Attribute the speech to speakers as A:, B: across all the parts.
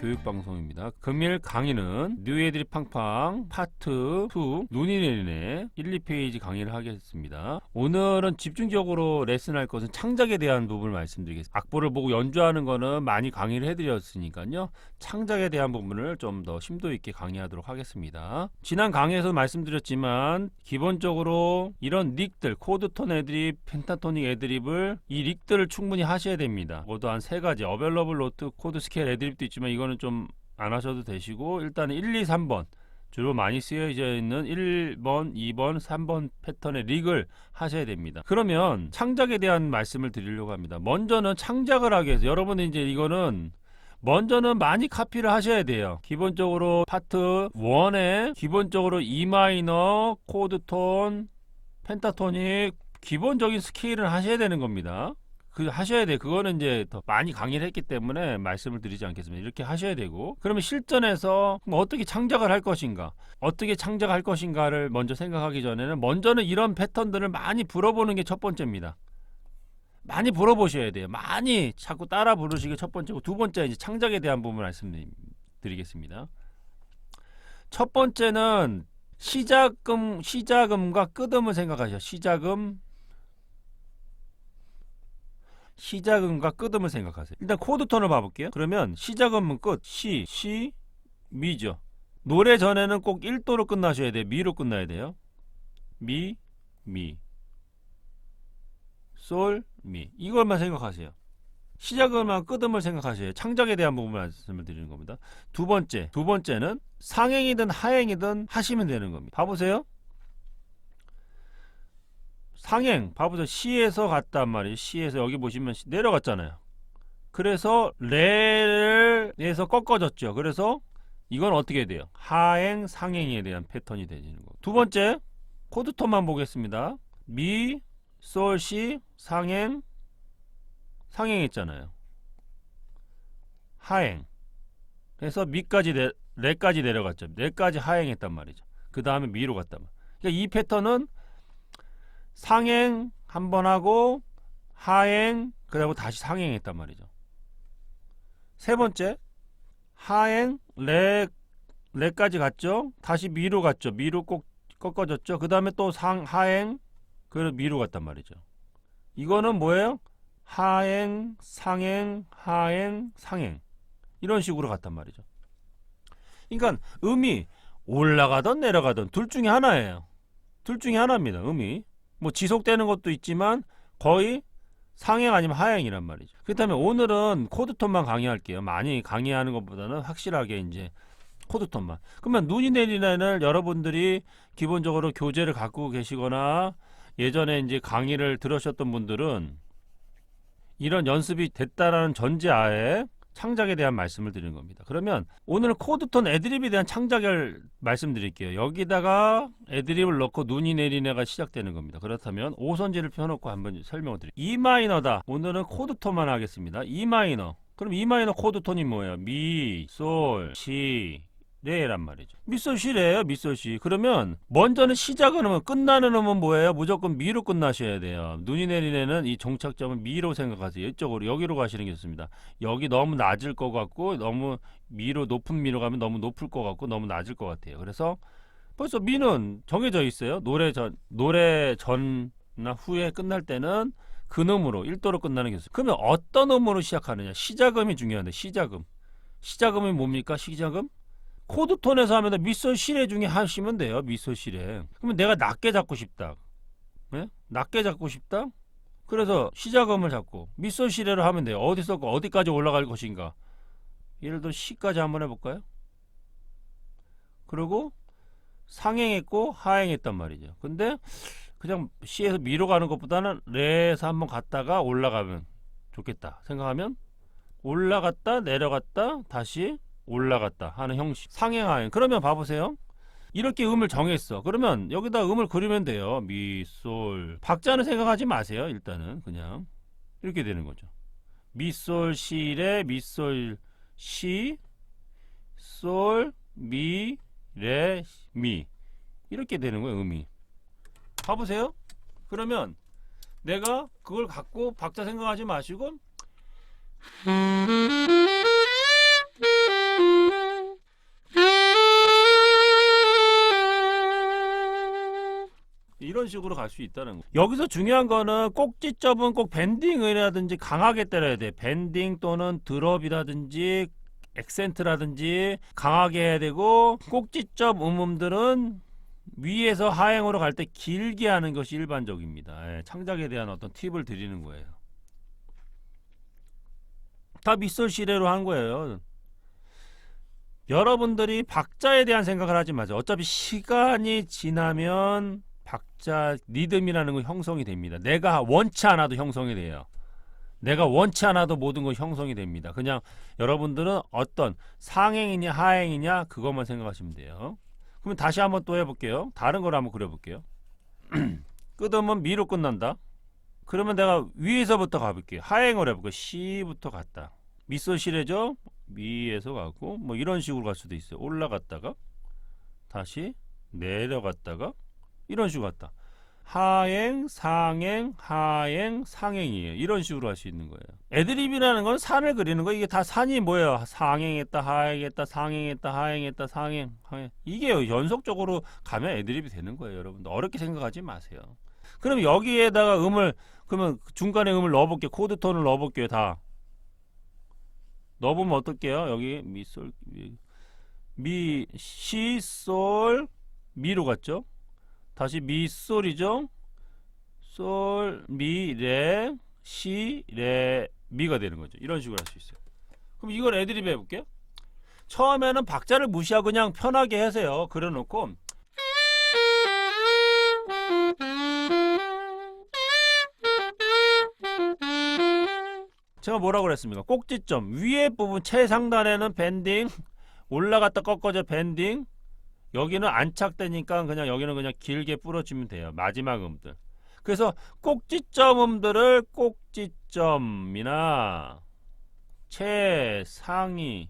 A: 교육 방송입니다. 금일 강의는 뉴애들이 팡팡 파트 2 눈이 내리네 1, 2페이지 강의를 하겠습니다. 오늘은 집중적으로 레슨할 것은 창작에 대한 부분을 말씀드리겠습니다. 악보를 보고 연주하는 거는 많이 강의를 해드렸으니까요. 창작에 대한 부분을 좀 더 심도 있게 강의하도록 하겠습니다. 지난 강의에서 말씀드렸지만 기본적으로 이런 닉들 코드톤 애드립, 펜타토닉 애드립을 이 릭들을 충분히 하셔야 됩니다. 모두 한 세 가지 어벨러블 노트, 코드 스케일 애드립도 있지만 이거는 좀 안 하셔도 되시고 일단 1, 2, 3번 주로 많이 쓰여져 있는 1번, 2번, 3번 패턴의 릭을 하셔야 됩니다. 그러면 창작에 대한 말씀을 드리려고 합니다. 먼저는 창작을 하기 위해서 여러분은 이제 이거는 먼저는 많이 카피를 하셔야 돼요. 기본적으로 파트 1에 기본적으로 E 마이너, 코드 톤, 펜타토닉 기본적인 스케일을 하셔야 되는 겁니다. 그 하셔야 돼. 그거는 이제 더 많이 강의를 했기 때문에 말씀을 드리지 않겠습니다. 이렇게 하셔야 되고 그러면 실전에서 뭐 어떻게 창작을 할 것인가, 어떻게 창작할 것인가를 먼저 생각하기 전에는 먼저는 이런 패턴들을 많이 불어보는 게 첫 번째입니다. 많이 불어보셔야 돼요. 많이 자꾸 따라 부르시기 첫 번째고 두 번째 이제 창작에 대한 부분 말씀드리겠습니다. 첫 번째는 시작금 시작음과 끝음을 생각하셔. 시작음 시작음과 끝음을 생각하세요. 일단 코드 톤을 봐볼게요. 그러면 시작음은 끝, 시, 시, 미죠. 노래 전에는 꼭 1도로 끝나셔야 돼요. 미로 끝나야 돼요. 미, 미, 솔, 미. 이걸만 생각하세요. 시작음과 끝음을 생각하셔야 창작에 대한 부분을 말씀을 드리는 겁니다. 두 번째, 두 번째는 상행이든 하행이든 하시면 되는 겁니다. 봐보세요. 상행, 봐보세요. 시에서 갔단 말이에요. 시에서 여기 보시면 시- 내려갔잖아요. 그래서 레를 에서 꺾어졌죠. 그래서 이건 어떻게 돼요? 하행, 상행에 대한 패턴이 되는 거고. 두 번째, 코드톤만 보겠습니다. 미, 솔, 시, 상행, 상행했잖아요. 하행. 그래서 미까지 내, 레까지 내려갔죠. 레까지 하행했단 말이죠. 그 다음에 미로 갔단 말이에요. 그러니까 이 패턴은 상행 한 번 하고 하행 그다음에 다시 상행했단 말이죠. 세 번째 하행 레 레까지 갔죠. 다시 미로 갔죠. 미로 꼭 꺾어졌죠. 그 다음에 또 상 하행 그리고 미로 갔단 말이죠. 이거는 뭐예요? 하행, 상행, 하행, 상행 이런 식으로 갔단 말이죠. 그러니까 음이 올라가던 내려가던 둘 중에 하나예요. 둘 중에 하나입니다. 음이 뭐 지속되는 것도 있지만 거의 상행 아니면 하행이란 말이죠. 그렇다면 오늘은 코드톤만 강의할게요. 많이 강의하는 것보다는 확실하게 이제 코드톤만. 그러면 눈이 내리는 여러분들이 기본적으로 교재를 갖고 계시거나 예전에 이제 강의를 들으셨던 분들은 이런 연습이 됐다라는 전제하에 창작에 대한 말씀을 드리는 겁니다. 그러면 오늘 코드톤 애드립에 대한 창작을 말씀드릴게요. 여기다가 애드립을 넣고 눈이 내리네가 시작되는 겁니다. 그렇다면 오선지를 펴놓고 한번 설명을 드릴게요. E 마이너다. 오늘은 코드톤만 하겠습니다. E 마이너. 그럼 E 마이너 코드톤이 뭐예요? 미, 솔, 시, 레란 말이죠. 미솔 시래요, 미솔 시. 그러면 먼저는 시작은 하면 끝나는 음은 뭐예요? 무조건 미로 끝나셔야 돼요. 눈이 내리네는 이 종착점은 미로 생각하세요. 이쪽으로 여기로 가시는 게 좋습니다. 여기 너무 낮을 것 같고 너무 미로 높은 미로 가면 너무 높을 것 같고 너무 낮을 것 같아요. 그래서 벌써 미는 정해져 있어요. 노래 전 노래 전나 후에 끝날 때는 근음으로 1도로 끝나는 게 있어요. 그러면 어떤 음으로 시작하느냐? 시작음이 중요한데 시작음. 시작음이 뭡니까? 시작음? 코드톤에서 하면 미소 시레 중에 하시면 돼요. 미소 시레. 그러면 내가 낮게 잡고 싶다. 예? 낮게 잡고 싶다? 그래서 시작음을 잡고 미소 시레로 하면 돼요. 어디서 어디까지 올라갈 것인가? 예를 들어 시까지 한번 해볼까요? 그리고 상행했고 하행했단 말이죠. 근데 그냥 시에서 미로 가는 것보다는 레에서 한번 갔다가 올라가면 좋겠다 생각하면 올라갔다 내려갔다 다시 올라갔다 하는 형식. 상행하행. 그러면 봐보세요. 이렇게 음을 정했어. 그러면 여기다 음을 그리면 돼요. 미솔. 박자는 생각하지 마세요 일단은. 그냥. 이렇게 되는 거죠. 미솔 시레 미솔 시 솔 미 레 미. 이렇게 되는 거예요 음이. 봐보세요. 그러면 내가 그걸 갖고 박자 생각하지 마시고 이런 식으로 갈 수 있다는 거. 여기서 중요한 거는 꼭지점은 꼭 밴딩이라든지 강하게 때려야 돼. 밴딩 또는 드롭이라든지 액센트라든지 강하게 해야 되고 꼭지점 음음들은 위에서 하행으로 갈 때 길게 하는 것이 일반적입니다. 예, 창작에 대한 어떤 팁을 드리는 거예요. 다 시레로 한 거예요. 여러분들이 박자에 대한 생각을 하지 마세요. 어차피 시간이 지나면 박자 리듬이라는 건 형성이 됩니다. 내가 원치 않아도 형성이 돼요. 내가 원치 않아도 모든 건 형성이 됩니다. 그냥 여러분들은 어떤 상행이냐 하행이냐 그것만 생각하시면 돼요. 그러면 다시 한번 또 해볼게요. 다른 걸 한번 그려볼게요. 끝으면 미로 끝난다. 그러면 내가 위에서부터 가볼게요. 하행을 해볼게요. 시부터 갔다. 미소 시래죠? 미에서 가고 뭐 이런 식으로 갈 수도 있어요. 올라갔다가 다시 내려갔다가 이런 식으로 갔다. 하행, 상행, 하행, 상행이에요. 이런 식으로 할 수 있는 거예요. 애드립이라는 건 산을 그리는 거. 이게 다 산이 뭐예요? 상행했다, 하행했다, 상행했다, 하행했다, 상행, 하행. 이게 연속적으로 가면 애드립이 되는 거예요, 여러분들. 어렵게 생각하지 마세요. 그럼 여기에다가 음을 그러면 중간에 음을 넣어볼게요. 코드 톤을 넣어볼게요. 다 넣어보면 어떨게요? 여기 미솔 미, 시, 솔, 미로 갔죠? 다시 미, 솔이죠? 솔, 미, 레, 시, 레, 미가 되는 거죠. 이런 식으로 할 수 있어요. 그럼 이걸 애드립 해볼게요. 처음에는 박자를 무시하고 그냥 편하게 하세요. 그려놓고 제가 뭐라고 그랬습니까? 꼭지점 위에 부분 최상단에는 밴딩 올라갔다 꺾어져 밴딩 여기는 안착되니까 그냥 여기는 그냥 길게 뿌려주면 돼요. 마지막 음들. 그래서 꼭지점 음들을 꼭지점이나 최상위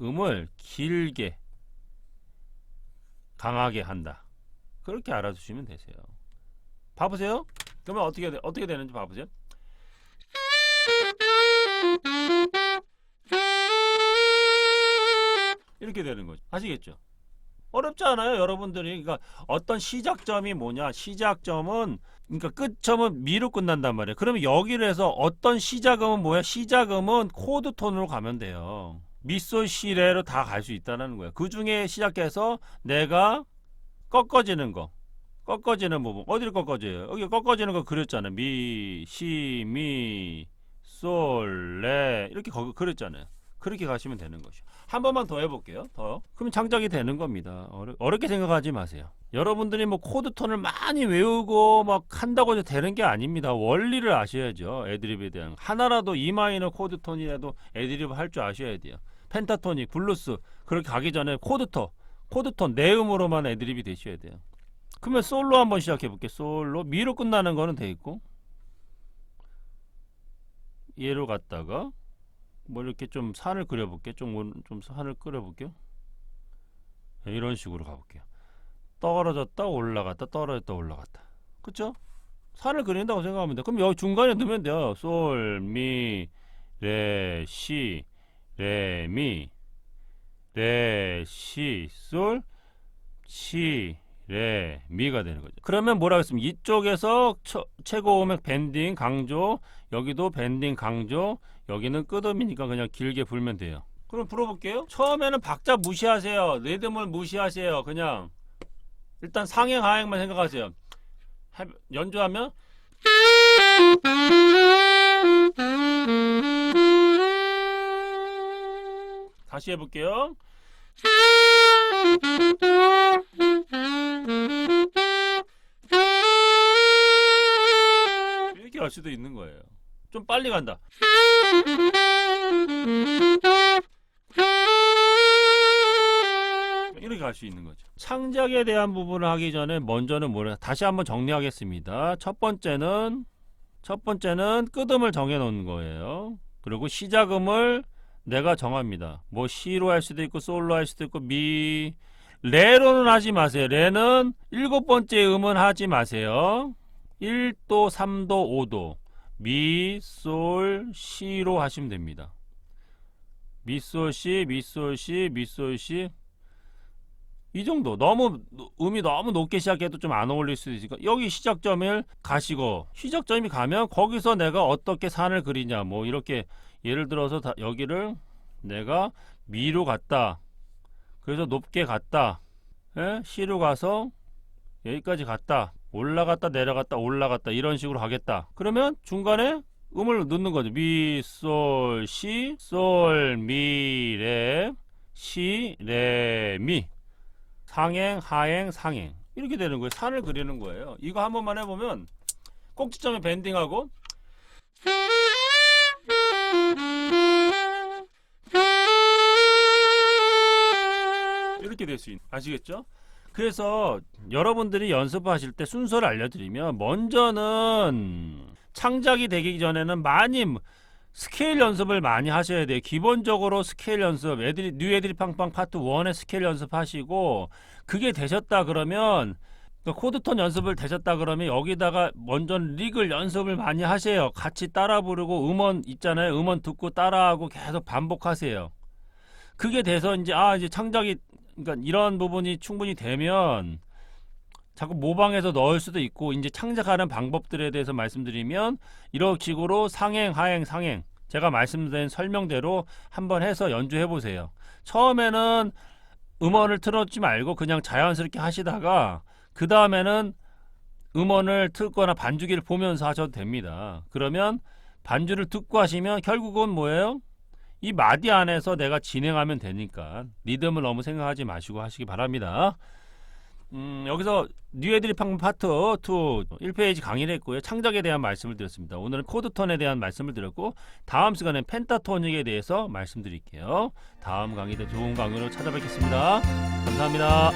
A: 음을 길게 강하게 한다. 그렇게 알아두시면 되세요. 봐보세요. 그러면 어떻게 돼- 어떻게 되는지 봐보세요. 이렇게 되는 거죠. 아시겠죠? 어렵지 않아요, 여러분들이. 그러니까 어떤 시작점이 뭐냐? 시작점은 그러니까 끝점은 미로 끝난단 말이에요. 그러면 여기를 해서 어떤 시작음은 뭐야? 시작음은 코드 톤으로 가면 돼요. 미소 시레로 다 갈 수 있다는 거예요. 그 중에 시작해서 내가 꺾어지는 거. 꺾어지는 부분. 어디를 꺾어져요? 여기 꺾어지는 거 그렸잖아요. 미, 시, 미, 솔, 레. 이렇게 거, 그렸잖아요. 그렇게 가시면 되는 것이죠. 한 번만 더 해볼게요. 더. 그럼 장작이 되는 겁니다. 어려, 어렵게 생각하지 마세요. 여러분들이 뭐 코드 톤을 많이 외우고 막 한다고 해서 되는 게 아닙니다. 원리를 아셔야죠. 애드립에 대한 하나라도 E 마이너 코드 톤이라도 애드립 할 줄 아셔야 돼요. 펜타토닉, 블루스 그렇게 가기 전에 코드 톤, 코드 톤 내음으로만 애드립이 되셔야 돼요. 그러면 솔로 한번 시작해 볼게요. 솔로 미로 끝나는 거는 돼 있고 얘로 갔다가 뭐 이렇게 좀 산을 그려볼게요. 좀, 온- 좀 산을 그려볼게요. 네, 이런 식으로 가볼게요. 떨어졌다 올라갔다 떨어졌다 올라갔다. 그쵸? 산을 그린다고 생각하면 돼. 그럼 여기 중간에 넣으면 돼요. 솔, 미, 레, 시, 레, 미, 레, 시, 솔, 시, 레, 미가 되는 거죠. 그러면 뭐라고 했습니까? 이쪽에서 처- 최고 음액 밴딩 강조, 여기도 밴딩 강조, 여기는 끝음이니까 그냥 길게 불면 돼요. 그럼 불어볼게요. 처음에는 박자 무시하세요. 리듬을 무시하세요. 그냥 일단 상행 하행만 생각하세요. 하- 연주하면 다시 해볼게요. 갈 수도 있는 거예요. 좀 빨리 간다. 이렇게 갈 수 있는 거죠. 창작에 대한 부분을 하기 전에 먼저는 뭐를 다시 한번 정리하겠습니다. 첫 번째는 첫 번째는 끝음을 정해 놓는 거예요. 그리고 시작음을 내가 정합니다. 뭐 시로 할 수도 있고 솔로 할 수도 있고 미 레로는 하지 마세요. 레는 일곱 번째 음은 하지 마세요. 1도, 3도, 5도. 미, 솔, 시로 하시면 됩니다. 미, 솔, 시, 미, 솔, 시, 미, 솔, 시. 이 정도 너무 노- 음이 너무 높게 시작해도 좀 안 어울릴 수도 있으니까 여기 시작점을 가시고 시작점이 가면 거기서 내가 어떻게 산을 그리냐 뭐 이렇게 예를 들어서 다- 여기를 내가 미로 갔다 그래서 높게 갔다 예? C로 가서 여기까지 갔다 올라갔다 내려갔다 올라갔다 이런 식으로 가겠다 그러면 중간에 음을 넣는 거죠 미, 솔, 시, 솔, 미, 레, 시, 레, 미 상행, 하행, 상행 이렇게 되는 거예요. 산을 그리는 거예요. 이거 한 번만 해보면 꼭지점에 밴딩하고 이렇게 될 수 있는 아시겠죠? 그래서 여러분들이 연습하실 때 순서를 알려드리면 먼저는 창작이 되기 전에는 많이 스케일 연습을 많이 하셔야 돼요. 기본적으로 스케일 연습, 애들이 뉴 애들이 팡팡 파트 1의 스케일 연습하시고 그게 되셨다 그러면 그러니까 코드톤 연습을 되셨다 그러면 여기다가 먼저 리글 연습을 많이 하세요. 같이 따라 부르고 음원 있잖아요. 음원 듣고 따라하고 계속 반복하세요. 그게 돼서 이제 아 이제 창작이 그러니까 이런 부분이 충분히 되면 자꾸 모방해서 넣을 수도 있고 이제 창작하는 방법들에 대해서 말씀드리면 이런 식으로 상행, 하행, 상행 제가 말씀드린 설명대로 한번 해서 연주해 보세요. 처음에는 음원을 틀어주지 말고 그냥 자연스럽게 하시다가 그 다음에는 음원을 틀거나 반주기를 보면서 하셔도 됩니다. 그러면 반주를 듣고 하시면 결국은 뭐예요? 이 마디 안에서 내가 진행하면 되니까 리듬을 너무 생각하지 마시고 하시기 바랍니다. 음, 여기서 뉴에드리 팡 파트 2 1페이지 강의를 했고요. 창작에 대한 말씀을 드렸습니다. 오늘은 코드톤에 대한 말씀을 드렸고 다음 시간에 펜타토닉에 대해서 말씀드릴게요. 다음 강의 때 좋은 강의로 찾아뵙겠습니다. 감사합니다.